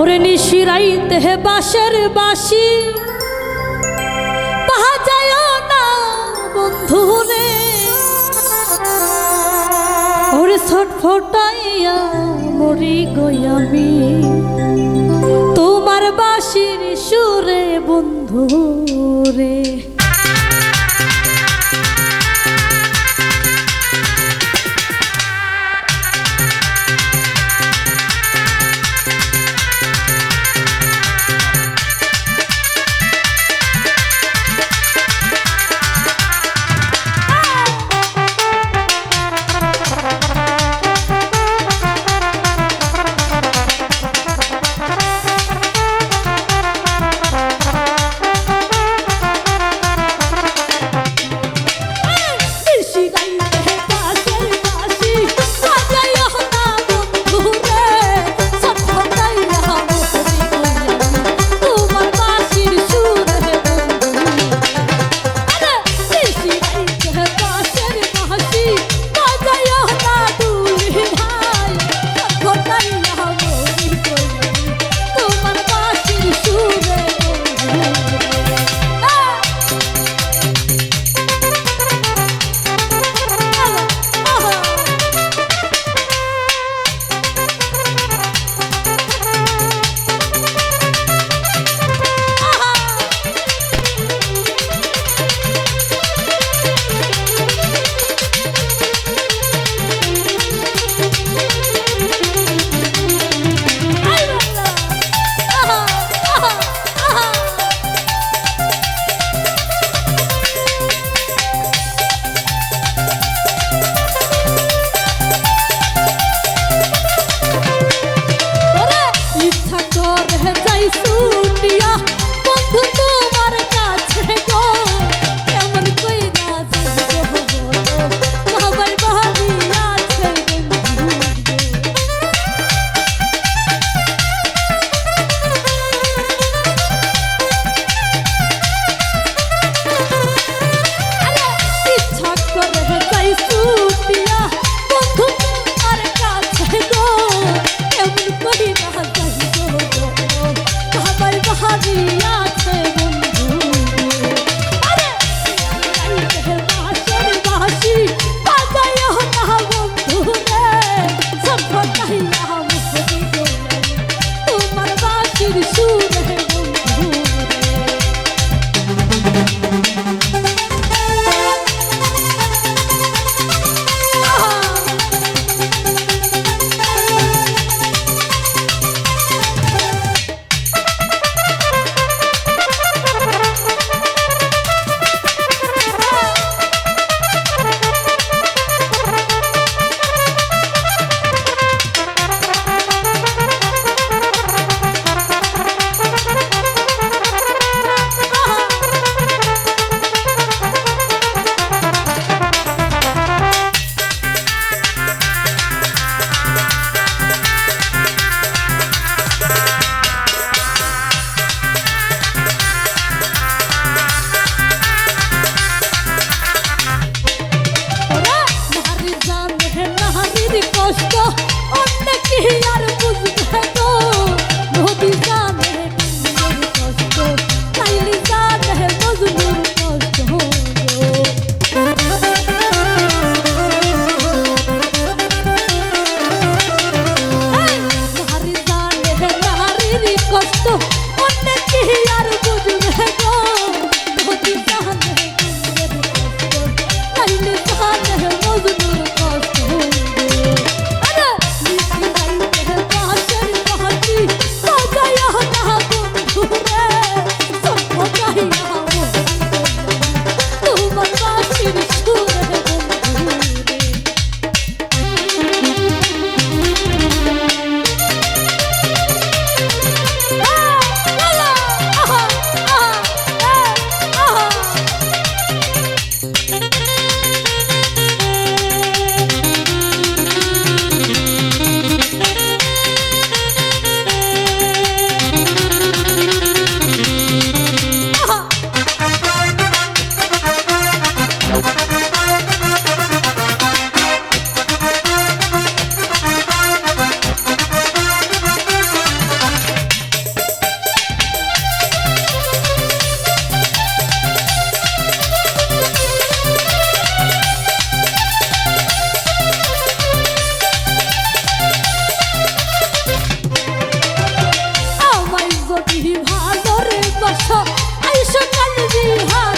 ওরে নিশিরাইতে হে বাসের বাসি পাহা যায় না বন্ধু রে। ওরে ছটফটাইয়া মরি গই আমি। তোমার বাসির সুরে বন্ধু। tú. সকাল বিহার।